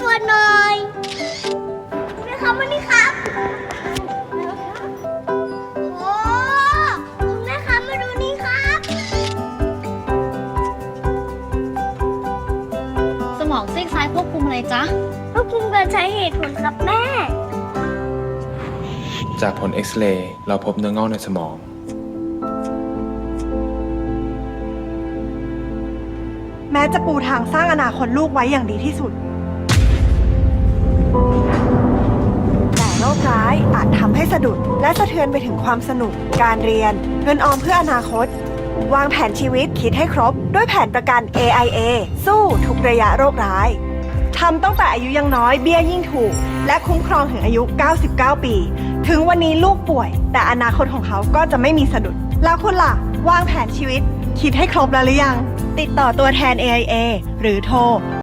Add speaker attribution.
Speaker 1: ตรวจหน่อยแม่ครับวันนี้ครับโอ้คุณแม่ครับมาดูนี่ครับ
Speaker 2: สมองซีกซ้ายควบคุมอะไรจ๊ะ
Speaker 1: ควบคุมการใช้เหตุผลครับแม่
Speaker 3: จากผลเอ็กซเรย์เราพบเนื้องอกในสมอง
Speaker 4: แม้จะปูทางสร้างอนาคตลูกไว้อย่างดีที่สุด ให้สะดุดและสะเทือนไปถึงความสนุก การเรียน เงินออมเพื่ออนาคต วางแผนชีวิตคิดให้ครบ ด้วยแผนประกัน AIA สู้ทุกระยะโรคร้ายทำตั้งแต่อายุยังน้อยเบี้ยยิ่งถูก และคุ้มครองถึงอายุ 99 ปี ถึงวันนี้ลูกป่วย แต่อนาคตของเขาก็จะไม่มีสะดุด แล้วคุณล่ะ วางแผนชีวิต คิดให้ครบแล้วหรือยัง ติดต่อตัวแทน AIA หรือโทร